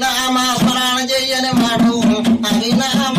నామాస్మరణ చేయని వాడు అవినామ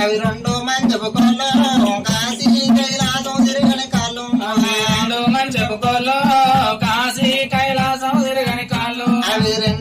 రెండు మంచి చెప్పుకోలో కాశీ కైలాసం తిరగని కాళ్ళు. అవి రెండు మంచి చెప్పుకోలో కాశీ కైలాసం తిరగని కాళ్ళు. అవి రెండు